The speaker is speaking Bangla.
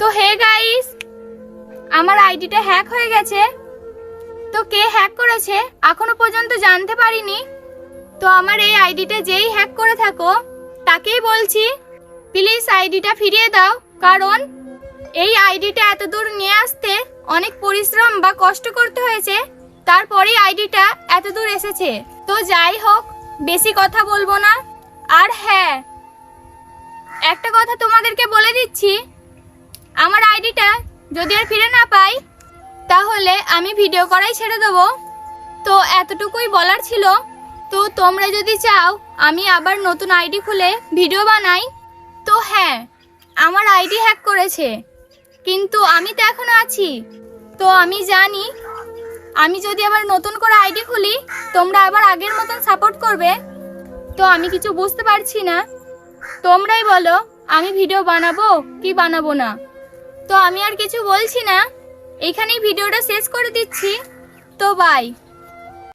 তো হে গাইস, আমার আইডিটা হ্যাক হয়ে গেছে। তো কে হ্যাক করেছে এখনও পর্যন্ত জানতে পারিনি। তো আমার এই আইডিটা যেই হ্যাক করে থাকো, তাকেই বলছি, প্লিজ আইডিটা ফিরিয়ে দাও। কারণ এই আইডিটা এত দূর নিয়ে আসতে অনেক পরিশ্রম বা কষ্ট করতে হয়েছে। তারপরেই আইডিটা এত দূর এসেছে। তো যাই হোক, বেশি কথা বলব না। আর হ্যাঁ একটা কথা তোমাদেরকে বলে দিচ্ছি আইডিটা যদি আর ফিরে না পাই, তাহলে আমি ভিডিও করাই ছেড়ে দেবো। তো এতটুকুই বলার ছিল। তো তোমরা যদি চাও, আমি আবার নতুন আইডি খুলে ভিডিও বানাই। তো হ্যাঁ আমার আইডি হ্যাক করেছে। কিন্তু আমি তো এখনও আছি। তো আমি জানি, আমি যদি আবার নতুন করে আইডি খুলি, তোমরা আবার আগের মতন সাপোর্ট করবে। তো আমি কিছু বুঝতে পারছি না। তোমরাই বলো, আমি ভিডিও বানাবো কি বানাবো না। তো আমি আর কিছু বলছি না। এখানেই ভিডিওটা শেষ করে দিচ্ছি। তো বাই